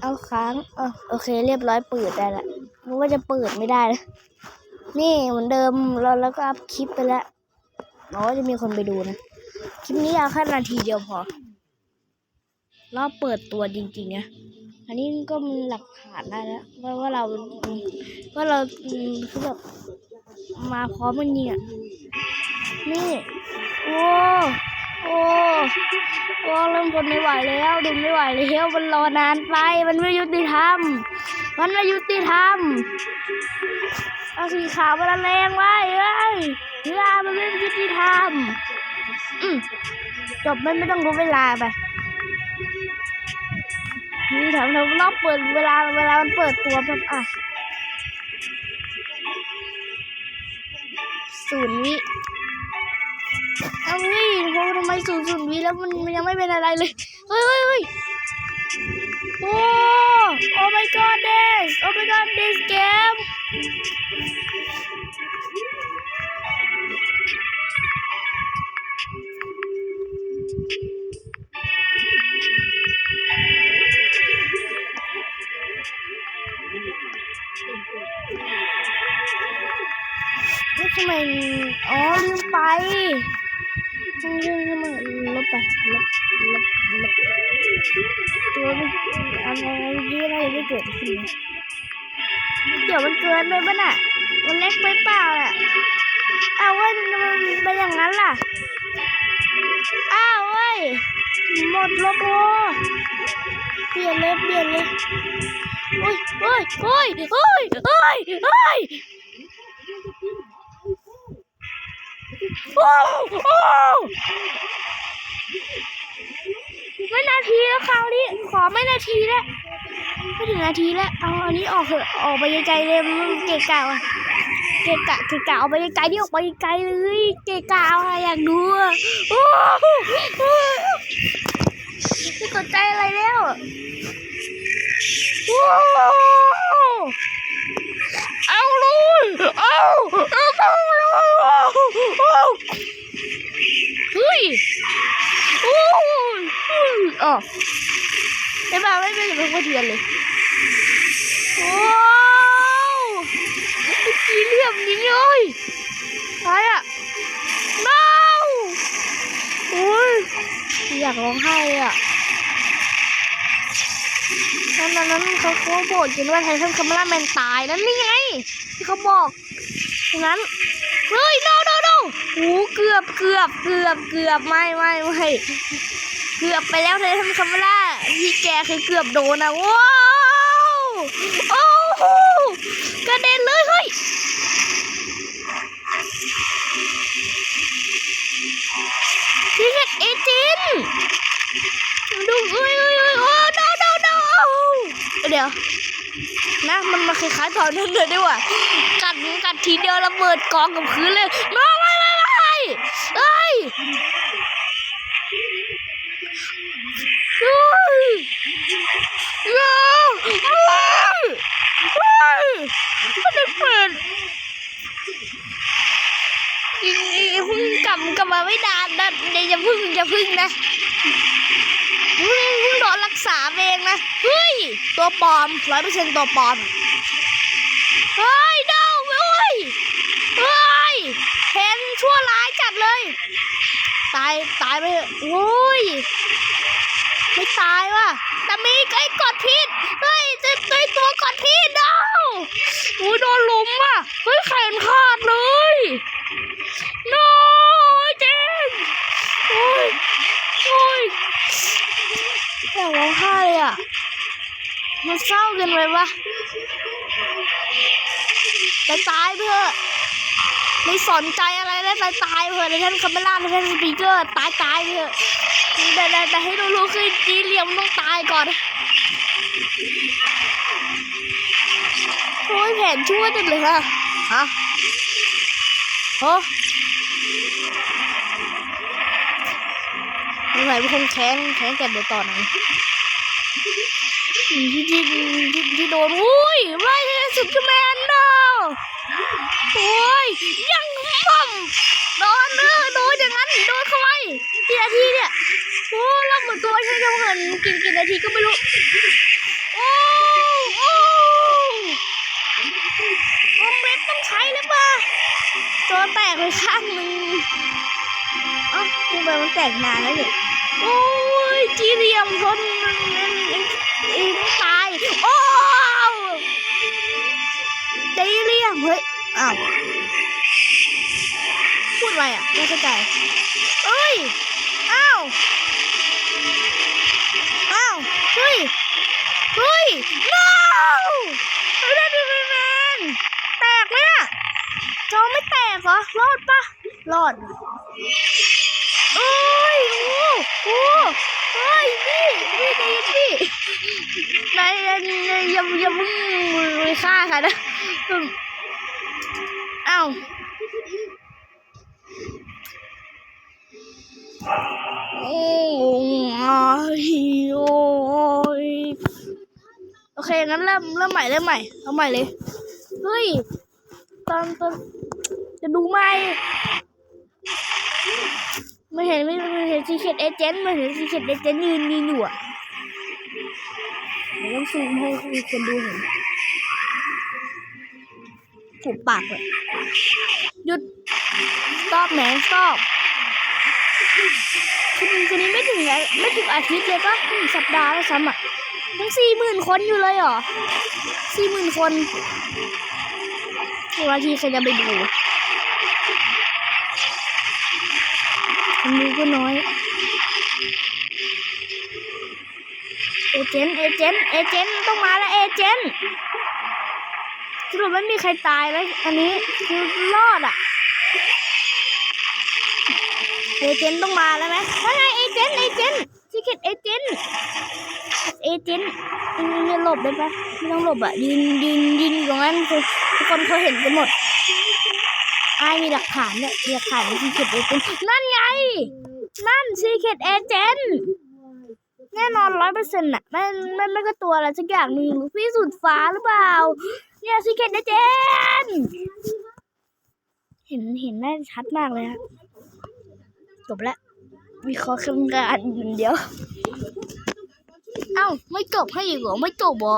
เอาค้างเออโอเค เรียบร้อยเปิดได้ละนึกว่าจะเปิดไม่ได้นะนี่เหมือนเดิมเราแล้วก็อัพคลิปไปแล้วเราก็จะมีคนไปดูนะ คลิปนี้เอาแค่นาทีเดียวพอเราเปิดตัวจริงๆนะอันนี้ก็มีหลักฐานได้แล้วว่าว่าเราว่าเราคือแบบมาพร้อมมันจริงอะนี่ โอ้ โอ้ โอ้เริ่มทนไม่ไหวแล้วดูไม่ไหวแล้วมันรอนานไป มันไม่ยุติธรรม มันไม่ยุติธรรมเอาสีขาวมันแรงไว้เอ้ยเวลามันไม่ยุติธรรมจบไม่ไม่ต้องรู้เวลาไปนี่แถมเรารอบเปิดเวลาเวลามันเปิดตัวแบบอะศูนย์วิ เอานี่โหทำไมศูนย์ศูนย์วิแล้วมันมันยังไม่เป็นอะไรเลย เฮ้ยเฮ้ยเฮ้ยโอ้ oh my god this oh my god this game ทำไมอ๋อลืมไป ลบไปลบลบลบตัวมันอะไรที่อะไรไม่เกิดขึ้นเดี๋ยวมันเกินไปป่ะน่ะมันเล็กไปเปล่าอะเอาวเว้ยมันเป็นอย่างนั้นล่ะอ้าวเว้ยหมดโลโก้เปลี่ยนเลยเปลี่ยนเลยโอ้ยโอ้ยโอ้ยโอ้ยโอ้ยโอ้ย โอ้โอ้ไม่นาทีแล้วคราวนี้ขอไม่นาทีแล้วไม่ถึงนาทีแล้วเอาอันนี้ออกเถอะออกไปไกลๆเลยมันเกะกะว่ะเกะกะเกะกะออกไปไกลๆนี่ออกไปไกลเลยเกะกะว่ะอยากดูอะโอ้โอ้ไม่สนใจอะไรแล้วเอาเลยเอาเอาเอาเฮ้ยโอ้ยอ๋อ แต่บ้าไม่เป็นแบบว่าเทียนเลยว้าวสีเหลี่ยมนี้เลยอะไรอะ no โอ้ยอยากร้องไห้อะนั้นนั้นเขาเขาบอกกันว่าไททันคัมราแมนตายนั่นนี่ไงที่เขาบอกนั้นเฮ้ย no no no โอ้เกือบเกือบเกือบเกือบไม่ไม่ไม่ เกือบไปแล้วไททันคัมราที่แกเคยเกือบโดนนะว้าวโอ้โหกระเด็นเลยเฮ้ยที่เห็ดเอจินดูเอ้ยเอ้ยเอ้ยโอ้ no no no เดี๋ยวนะมันมาคล้ายๆตอนนั้นเลยด้วยว่ะกัดกัดทีเดียวระเบิดกองกับพื้นเลยไม่ไม่ไม่ไม่เอ้ยเฮ้ย เฮ้ยเฮ้ยเฮ้ยมันได้เปิดอีกอีกเพิ่งกลับกลับมาไม่นานนะเดี๋ยวอย่าพึ่งอย่าพึ่งนะเพิ่งเพิ่งโดนรักษาเองนะ เฮ้ย ตัวปลอมร้อยเปอร์เซ็นต์ตัวปลอม เฮ้ยเดาเว้ยเฮ้ย เห็นชั่วร้ายจัดเลย ตาย ตายไปเถอะโอ้ย ไม่ตายว่ะแต่มีไอ้กดพิษเฮ้ยจะตัวตัวกดพิษเดาโอ้ยโดนลุมว่ะเฮ้ยแขนขาดเลยโน้เจนโอ้ยโอ้ยอยากร้องไห้เลยอะมันเศร้าเกินไปปะตายตายไปเถอไม่สนใจอะไรแล้วตายตายไปเถอะในท่านคาเมล่าในท่านสปีกเกอร์ตายตายไปเถอ แต่แต่แต่ให้รู้ๆคือจีเหลี่ยมต้องตายก่อนโอ้ยแผนชั่วจังเลยฮะฮะโอ้สงสัยเป็นคนแค้นแค้นกันเดี๋ยวตอนไหนที่ที่ที่ที่โดนอุ้ยไม่ใช่สุดแมนเนาะโอ้ยยังม่อม โดนเออโดนอย่างนั้นโดนเข้าไปกี่นาทีเนี่ยโอ้เราเหมือนตัวใช่จะเหินกี่กี่นาทีก็ไม่รู้โอ้โอ้วงเล็บต้องใช้หรือเปล่าจอแตกไปข้างหนึงเอ้าทำไมมันแตกนานแล้วเนี่ยโอ้ยจีเรียมทนอินตายโอ้จีเรียมเฮ้ยอ้าว ไรอะไม่เข้าใจเอ้ยอ้าวอ้าวเฮ้ยเฮ้ย no ไม่ได้ดูแมนแตกเลยอะจอไม่แตกเหรอรอดปะรอดเอ้ยโอ้โหเฮ้ยพี่พี่ใจเย็นพี่นายอย่าอย่าอย่ามึงมือฆ่าค่ะนะเอ้า โอเคงั้นเริ่มเริ่มใหม่เริ่มใหม่เอาใหม่เลย เฮ้ย ตอนตอนจะดูไหม่ไม่เห็นไม่เห็นซีเคดเอเจนต์ไม่เห็นซีเคดเอเจนต์ยืนยืนอยู่อะเดี๋ยวต้องซูมให้คนดูเห็นถูกปากเลยหยุด stop แหม stop คืนคืนนี้ไม่ถึงแล้วไม่ถึงอาทิตย์เลยก็สัปดาห์แล้วซ้ำอะยังสี่หมื่นคนอยู่เลยเหรอสี่หมื่นคนบางทีใครจะไปดูคนดูก็น้อย เอเจนต์เอเจนต์เอเจนต์ต้องมาแล้วเอเจนต์สรุปไม่มีใครตายแล้ว อันนี้คือรอดอะ เอเจนต์ต้องมาแล้วไหมว่าไงเอเจนต์เอเจนต์ซีเคทเอเจนต์เอเจนต์ยืนหลบได้ปะไม่ต้องหลบอะยืนยืนยืนอยู่ตรงนั้นคือทุกคนเขาเห็นกันหมดไอ้มีหลักฐานเนี่ยมีหลักฐานซีเคทเอเจนต์นั่นไง นั่นซีเคทเอเจนต์แน่นอนร้อยเปอร์เซ็นต์อะไม่ไม่ไม่ก็ตัวอะไรสักอย่างหนึ่งหรือพี่สุดฟ้าหรือเปล่า เนี่ยซีเคทเอเจนต์เห็นเห็นได้ชัดมากเลยฮะ จบแล้ววิเคราะห์คำการอย่างเดียว เอ้า ไม่จบให้อีกเหรอ ไม่จบเหรอ